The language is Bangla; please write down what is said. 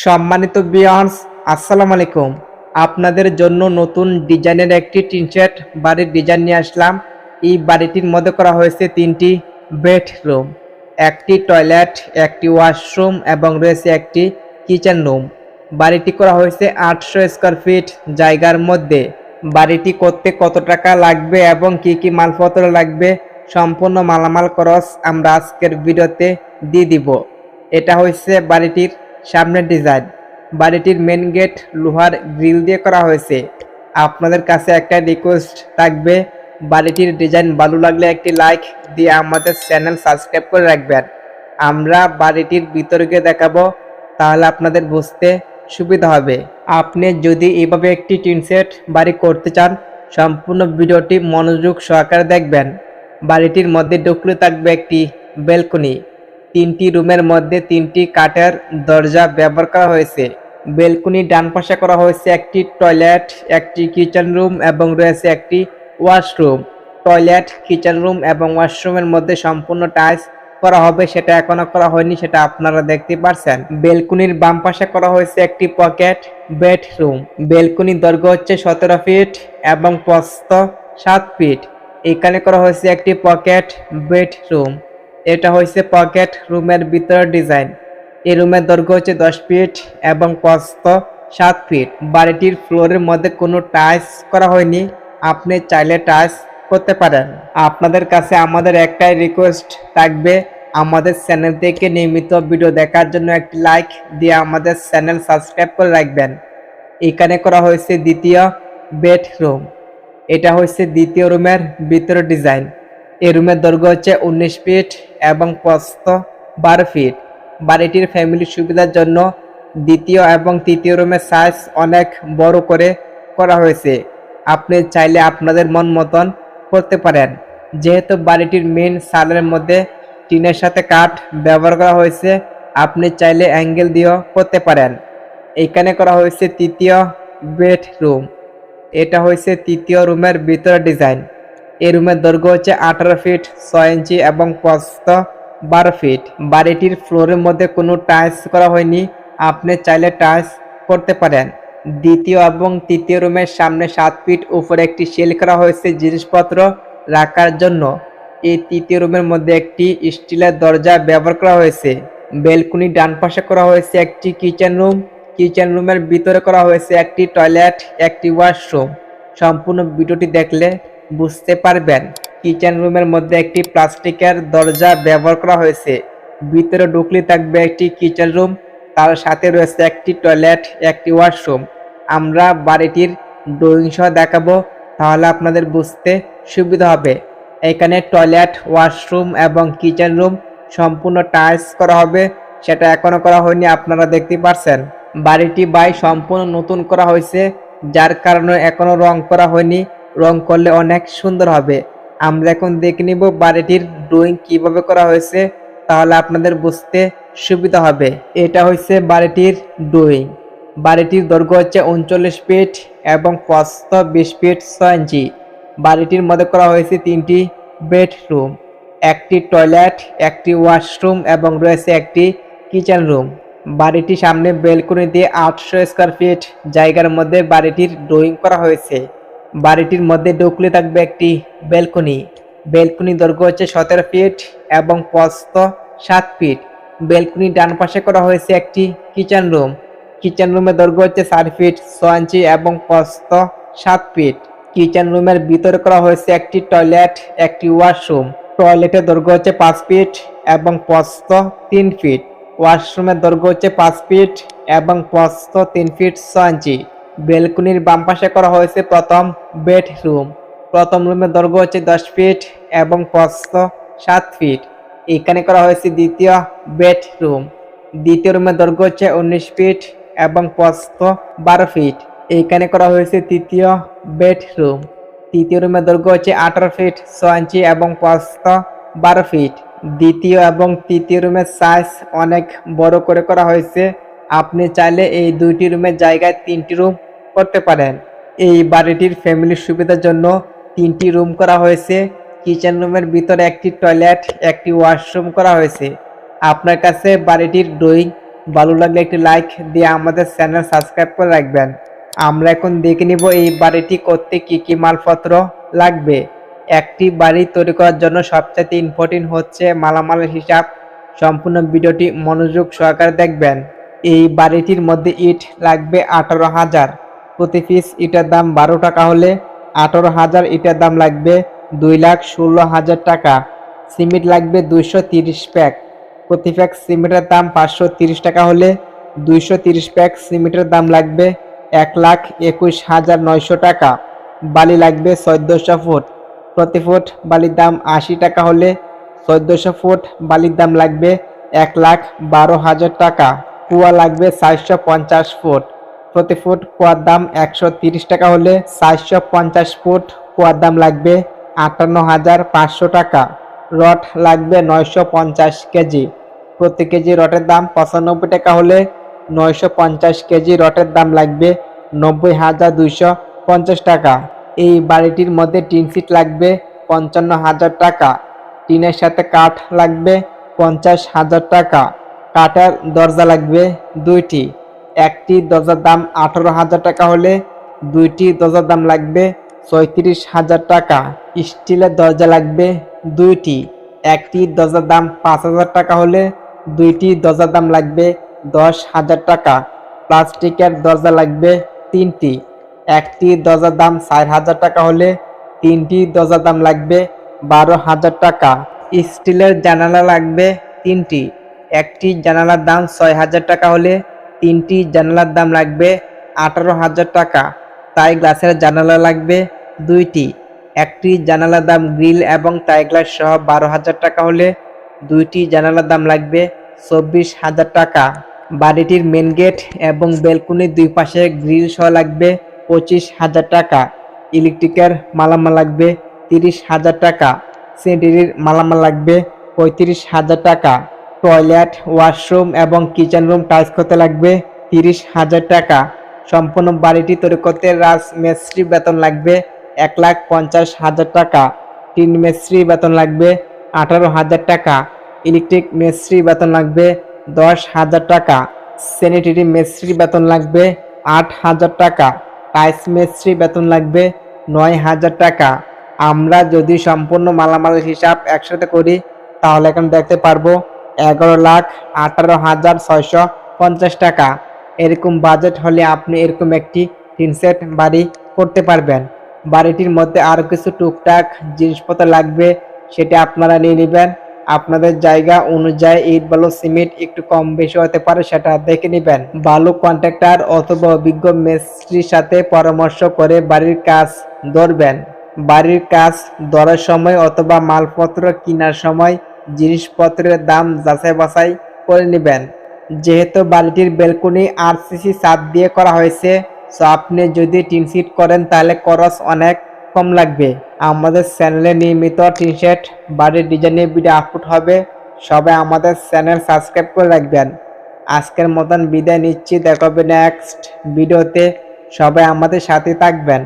সম্মানিত বিয়ার্স আসসালামু আলাইকুম। আপনাদের জন্য নতুন ডিজাইনের একটি টিনশেট বাড়ির ডিজাইন নিয়ে আসলাম। এই বাড়িটির মধ্যে করা হয়েছে তিনটি বেডরুম, একটি টয়লেট, একটি ওয়াশরুম এবং রয়েছে একটি কিচেন রুম। বাড়িটি করা হয়েছে আটশো স্কোয়ার ফিট জায়গার মধ্যে। বাড়িটি করতে কত টাকা লাগবে এবং কি কি মালপত্র লাগবে সম্পূর্ণ মালামাল খরচ আমরা আজকের ভিডিওতে দিয়ে দিব। এটা হচ্ছে বাড়িটির সামনের ডিজাইন বাড়িটির মেন গেট লোহার গ্রিল দিয়ে করা হয়েছে। আপনাদের কাছে একটা রিকোয়েস্ট থাকবে, বাড়িটির ডিজাইন ভালো লাগলে একটি লাইক দিয়ে আমাদের চ্যানেল সাবস্ক্রাইব করে রাখবেন। আমরা বাড়িটির গিয়ে দেখাবো, তাহলে আপনাদের বুঝতে সুবিধা হবে। আপনি যদি এভাবে একটি টিন সেট বাড়ি করতে চান, সম্পূর্ণ ভিডিওটি মনোযোগ সহকারে দেখবেন। বাড়িটির মধ্যে ঢুকলে থাকবে একটি বেলকনি তিনটি রুমের মধ্যে তিনটি কাঠের দরজা ব্যবহার করা হয়েছে। বেলকনি ডান পাশে করা হয়েছে একটি টয়লেট, একটি কিচেন রুম এবং রয়েছে একটি ওয়াশরুম। টয়লেট, কিচেন রুম এবং ওয়াশরুমের মধ্যে সম্পূর্ণ টাইলস করা হবে, সেটা এখনও করা হয়নি, সেটা আপনারা দেখতে পারছেন। বেলকুনির বাম পাশে করা হয়েছে একটি পকেট বেডরুম। বেলকুনির দৈর্ঘ্য হচ্ছে সতেরো ফিট এবং প্রস্থ সাত ফিট। এখানে করা হয়েছে একটি পকেট বেডরুম। এটা হয়েছে পকেট রুমের ভিতরের ডিজাইন এই রুমের দৈর্ঘ্য হচ্ছে দশ ফিট এবং প্রস্থ সাত ফিট বাড়িটির ফ্লোরের মধ্যে কোনো টাইলস করা হয়নি। আপনি চাইলে টাইলস করতে পারেন। আপনাদের কাছে আমাদের একটাই রিকোয়েস্ট থাকবে, আমাদের চ্যানেল থেকে নিয়মিত ভিডিও দেখার জন্য একটি লাইক দিয়ে আমাদের চ্যানেল সাবস্ক্রাইব করে রাখবেন। এখানে করা হয়েছে দ্বিতীয় বেডরুম এটা হচ্ছে দ্বিতীয় রুমের ভিতরের ডিজাইন এই রুমের দৈর্ঘ্য হচ্ছে উনিশ ফিট এবং প্রস্থ বারো ফিট। বাড়িটির ফ্যামিলির সুবিধার জন্য দ্বিতীয় এবং তৃতীয় রুমের সাইজ অনেক বড় করে করা হয়েছে। আপনি চাইলে আপনাদের মন মতন করতে পারেন। যেহেতু বাড়িটির মেন সালের মধ্যে টিনের সাথে কাঠ ব্যবহার করা হয়েছে, আপনি চাইলে অ্যাঙ্গেল দিয়েও করতে পারেন। এখানে করা হয়েছে তৃতীয় বেডরুম এটা হয়েছে তৃতীয় রুমের ভিতরে ডিজাইন এই রুমের দৈর্ঘ্য হচ্ছে আঠারো ফিট, ছয় ইঞ্চি এবং প্রস্থ বারো ফিট। বাড়িটির ফ্লোরের মধ্যে কোনো টাইলস করা হয়নি। আপনি চাইলে টাইলস করতে পারেন। দ্বিতীয় এবং তৃতীয় রুমের সামনে সাত ফিট উপরে একটি সেল করা হয়েছে জিনিসপত্র রাখার জন্য। এই তৃতীয় রুমের মধ্যে একটি স্টিলের দরজা ব্যবহার করা হয়েছে। বেলকুনি ডান পাশে করা হয়েছে একটি কিচেন রুম। কিচেন রুমের ভিতরে করা হয়েছে একটি টয়লেট, একটি ওয়াশরুম। সম্পূর্ণ ভিডিওটি দেখলে বুঝতে পারবেন। কিচেন রুমের মধ্যে একটি প্লাস্টিকের দরজা ব্যবহার করা হয়েছে। ভিতরে ঢুকলে থাকবে একটি কিচেন রুম, তার সাথে রয়েছে একটি টয়লেট, একটি ওয়াশরুম। আমরা বাড়িটির ড্রয়িং সহ দেখাবো, তাহলে আপনাদের বুঝতে সুবিধা হবে। এখানে টয়লেট, ওয়াশরুম এবং কিচেন রুম সম্পূর্ণ টাইলস করা হবে, সেটা এখনও করা হয়নি, আপনারা দেখতে পারছেন। বাড়িটি বাই সম্পূর্ণ নতুন করা হয়েছে, যার কারণে এখনও রং করা হয়নি। রং করলে অনেক সুন্দর হবে। আমরা এখন দেখে নিব বাড়িটির ড্রয়িং কীভাবে করা হয়েছে, তাহলে আপনাদের বুঝতে সুবিধা হবে। এটা হচ্ছে বাড়িটির ড্রয়িং। বাড়িটির দৈর্ঘ্য হচ্ছে উনচল্লিশ ফিট এবং প্রস্থ বিশ ফিট ছয় ইঞ্চি। বাড়িটির মধ্যে করা হয়েছে তিনটি বেডরুম, একটি টয়লেট, একটি ওয়াশরুম এবং রয়েছে একটি কিচেন রুম। বাড়িটি সামনে বেলকনি দিয়ে আটশো স্কোয়ার ফিট জায়গার মধ্যে বাড়িটির ড্রয়িং করা হয়েছে। বাড়িটির মধ্যে ঢুকলে থাকবে একটি ব্যালকনি ব্যালকনি দৈর্ঘ্য হচ্ছে সতেরো ফিট এবং প্রস্থ সাত ফিট। বেলকনি ডান পাশে করা হয়েছে একটি কিচেন রুম। কিচেন রুমের দৈর্ঘ্য হচ্ছে চার ফিট ছ ইঞ্চি এবং প্রস্থ সাত ফিট। কিচেন রুমের ভিতরে করা হয়েছে একটি টয়লেট, একটি ওয়াশরুম। টয়লেটের দৈর্ঘ্য হচ্ছে পাঁচ ফিট এবং প্রস্থ তিন ফিট। ওয়াশরুমের দৈর্ঘ্য হচ্ছে পাঁচ ফিট এবং প্রস্থ তিন ফিট ছ ইঞ্চি। বেলকনির বাম পাশে করা হয়েছে প্রথম বেডরুম। প্রথম রুমের দৈর্ঘ্য হচ্ছে দশ ফিট এবং প্রস্থ সাত ফিট। এখানে করা হয়েছে দ্বিতীয় বেডরুম। দ্বিতীয় রুমের দৈর্ঘ্য হচ্ছে উনিশ ফিট এবং প্রস্থ বারো ফিট। এইখানে করা হয়েছে তৃতীয় বেডরুম। তৃতীয় রুমের দৈর্ঘ্য হচ্ছে আঠারো ফিট ছ ইঞ্চি এবং প্রস্থ বারো ফিট। দ্বিতীয় এবং তৃতীয় রুমের সাইজ অনেক বড় করে করা হয়েছে আপনি চাইলে এই দুইটি রুমের জায়গায় তিনটি রুম করতে পারেন। এই বাড়িটির ফ্যামিলির সুবিধার জন্য তিনটি রুম করা হয়েছে। কিচেন রুমের ভিতরে একটি টয়লেট, একটি ওয়াশরুম করা হয়েছে। আপনার কাছে বাড়িটির ড্রয়িং, ভালো লাগলে একটি লাইক দিয়ে আমাদের চ্যানেল সাবস্ক্রাইব করে রাখবেন। আমরা এখন দেখে নিব এই বাড়িটি করতে কি কি মালপত্র লাগবে। একটি বাড়ি তৈরি করার জন্য সবচেয়ে ইম্পর্টেন্ট হচ্ছে মালামালের হিসাব। সম্পূর্ণ ভিডিওটি মনোযোগ সহকারে দেখবেন। এই বাড়িটির মধ্যে ইট লাগবে আঠারো হাজার। প্রতি পিস ইটের দাম বারো টাকা হলে আঠারো হাজার ইটের দাম লাগবে দুই লাখ ষোলো হাজার টাকা। সিমেন্ট লাগবে দুইশো তিরিশ প্যাক। প্রতি প্যাক সিমেন্টের দাম পাঁচশো তিরিশ টাকা হলে দুইশো তিরিশ প্যাক সিমেন্টের দাম লাগবে এক লাখ একুশ হাজার নয়শো টাকা। বালি লাগবে চোদ্দোশো ফুট। প্রতি ফুট বালির দাম আশি টাকা হলে চোদ্দোশো ফুট বালির দাম লাগবে এক লাখ বারো হাজার টাকা। কুয়া লাগবে চারশো পঞ্চাশ ফুট। প্রতি ফুট কুয়ার দাম একশো তিরিশ টাকা হলে চারশো পঞ্চাশ ফুট কুয়ার দাম লাগবে আটান্ন হাজার পাঁচশো টাকা। রড লাগবে নয়শো পঞ্চাশ কেজি। প্রতি কেজি রটের দাম পঁচানব্বই টাকা হলে নয়শো পঞ্চাশ কেজি রটের দাম লাগবে নব্বই হাজার দুইশো পঞ্চাশ টাকা। এই বাড়িটির মধ্যে টিন সিট লাগবে পঞ্চান্ন হাজার টাকা। টিনের সাথে কাঠ লাগবে পঞ্চাশ হাজার টাকা। কাঠের দরজা লাগবে দুইটি। একটি দরজার দাম আঠারো হাজার টাকা হলে দুইটি দরজার দাম লাগবে ছয়ত্রিশ হাজার টাকা। স্টিলের দরজা লাগবে দুইটি। একটি দরজার দাম পাঁচ হাজার টাকা হলে দুইটি দরজার দাম লাগবে দশ হাজার টাকা। প্লাস্টিকের দরজা লাগবে তিনটি। একটি দরজার দাম চার হাজার টাকা হলে তিনটি দরজার দাম লাগবে বারো হাজার টাকা। স্টিলের জানালা লাগবে তিনটি। একটি জানালার দাম ছয় হাজার টাকা হলে তিনটি জানালার দাম লাগবে আঠারো হাজার টাকা। তাই গ্লাসের জানালা লাগবে দুইটি। একটি জানালার দাম গ্রিল এবং টাই গ্লাস সহ বারো হাজার টাকা হলে দুইটি জানালার দাম লাগবে চব্বিশ হাজার টাকা। বাড়িটির মেন গেট এবং বেলকুনির দুই পাশে গ্রিল সহ লাগবে পঁচিশ হাজার টাকা। ইলেকট্রিকের মালামাল লাগবে তিরিশ হাজার টাকা। সেন্টারির মালামাল লাগবে পঁয়ত্রিশ হাজার টাকা। টয়লেট, ওয়াশরুম এবং কিচেন রুম টাইলস করতে লাগবে তিরিশ হাজার টাকা। সম্পূর্ণ বাড়িটি তৈরি করতে রাজ মেস্ত্রি বেতন লাগবে এক লাখ পঞ্চাশ হাজার টাকা। টিন মেস্ত্রি বেতন লাগবে আঠারো হাজার টাকা। ইলেকট্রিক মেস্ত্রি বেতন লাগবে দশ হাজার টাকা। স্যানিটারি মেস্ত্রি বেতন লাগবে আট হাজার টাকা। টাইস মেস্ত্রি বেতন লাগবে নয় হাজার টাকা। আমরা যদি সম্পূর্ণ মালামালের হিসাব একসাথে করি, তাহলে এখন দেখতে পারব এগারো লাখ আঠারো হাজার ছয়শো পঞ্চাশ টাকা। এরকম বাজেট হলে আপনি এরকম একটি টিন সেট বাড়ি করতে পারবেন। বাড়িটির মধ্যে আরও কিছু টুকটাক জিনিসপত্র লাগবে, সেটা আপনারা নিয়ে নেবেন। আপনাদের জায়গা অনুযায়ী ইট, বালু, সিমেন্ট একটু কম বেশি হতে পারে, সেটা দেখে নেবেন। বালু কন্ট্রাক্টর অথবা অভিজ্ঞ মিস্ত্রির সাথে পরামর্শ করে বাড়ির কাজ ধরবেন। বাড়ির কাজ ধরার সময় অথবা মালপত্র কেনার সময় জিনিসপত্রের দাম যাচাই বাছাই করে নেবেন। যেহেতু বাড়িটির বেলকনি আরসিসি ছাদ দিয়ে করা হয়েছে সো আপনি যদি টিন সিট করেন তাহলে খরচ অনেক কম লাগবে। আমাদের চ্যানেলে নিয়মিত টি শার্ট বাড়ির ডিজাইনের ভিডিও আপলোড হবে। সবাই আমাদের চ্যানেল সাবস্ক্রাইব করে রাখবেন। আজকের মতন বিদায় নিচ্ছি। দেখা হবে নেক্সট ভিডিওতে সবাই আমাদের সাথে থাকবেন।